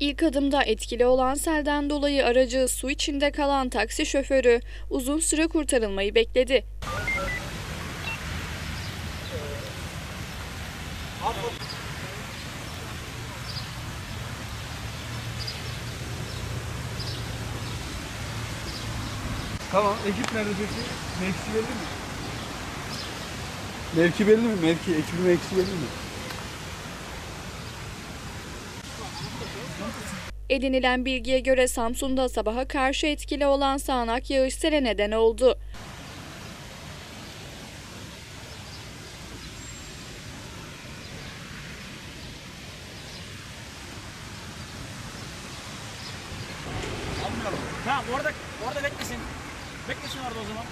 İlk adımda etkili olan selden dolayı aracı su içinde kalan taksi şoförü uzun süre kurtarılmayı bekledi. Tamam. Ekip nerede peki? Mevkisi belli mi? Mevki belli mi? Mevki, ekibin mevkisi belli mi? Edinilen bilgiye göre Samsun'da sabaha karşı etkili olan sağanak yağış sele neden oldu. Tamam orada orada beklesin. Beklesin orada o zaman.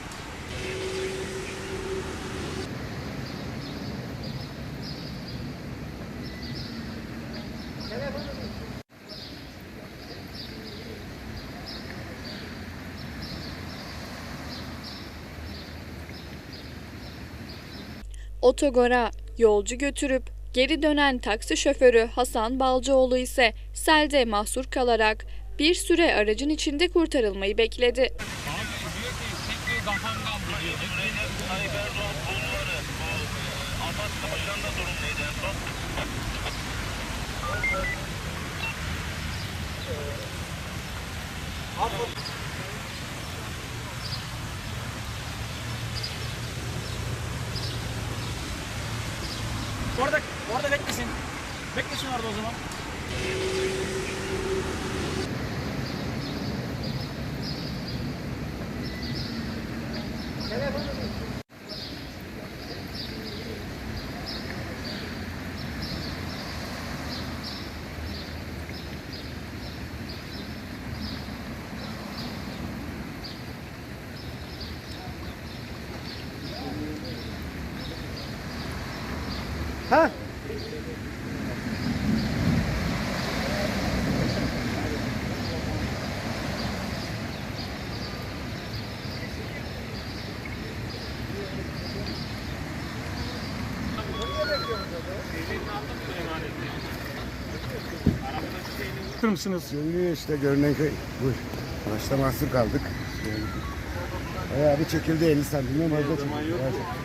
Otogora yolcu götürüp geri dönen taksi şoförü Hasan Balcıoğlu ise selde mahsur kalarak bir süre aracın içinde kurtarılmayı bekledi. Orada orada beklesin. Beklesin orada o zaman. Ha? mısınız? Görünüyor işte görünen köy. Buyur. Başta mahsur kaldık. Bayağı bir çekildi 50 santim. Çekildi. Bayağı çekildi.